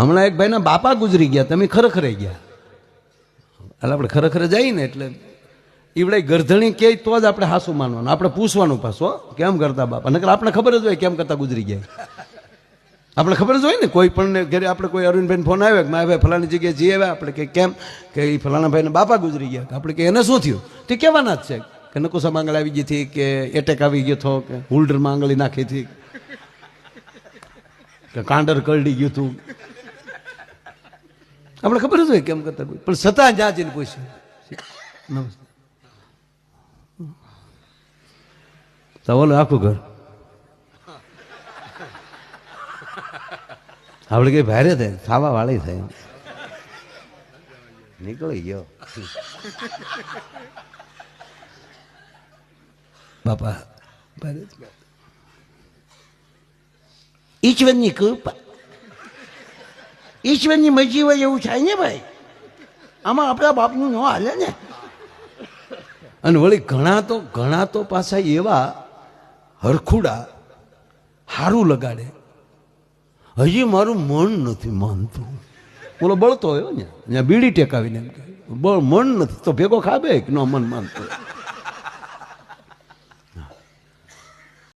હમણાં એક ભાઈના બાપા ગુજરી ગયા, તમે ખરેખરે ગયા. એટલે આપણે ખરેખરે જઈએ ને એટલે ઈવડે ગરધણી કહે તો જ આપણે હાસું માનવાનું. આપણે પૂછવાનું પાછું કેમ કરતા બાપા? નકર આપણે ખબર જ હોય કેમ કરતા ગુજરી ગયા. આપણે ખબર જ હોય ને, કોઈ પણ ઘરે આપણે કોઈ અરવિંદભાઈ ફોન આવ્યો કે, મારા ભાઈ ફલાણી જગ્યાએ જઈ આવ્યા? આપણે કે, કેમ? કે એ ફલાણા ભાઈને બાપા ગુજરી ગયા. આપણે કે, એને શું થયું? તે કહેવાના જ છે કે નકુસા માંગળ આવી ગઈ હતી કે એટેક આવી ગયો હતો કે, હોલ્ડરમાં માંગળી નાખી હતી. કે કાંડર કરડી ગયું હતું. આપણે ખબર જ હોય કેમ કરતા હોય. પણ છતાં જ્યાં જઈને પૂછ્યું નમસ્તે. તો ઓલું આખું ઘર. આપણે કઈ ભારે થાય ખાવા વાળી થાય. નીકળી ગયો. બાપા, ભારે જ વાત. ઈશ્વરની મરજી હોય એવું થાય ને ભાઈ? આમાં આપણા બાપનું ન હાલે ને. અને વળી ઘણા તો ઘણા તો પાછા એવા હરખુડા હારું લગાડે. હજી મારું મન નથી માનતું. બોલો બળતો હોય ને બીડી ટેકાવીને એમ બળ મન નથી, તો ભેગો ખાબે કે ન મન માનતો?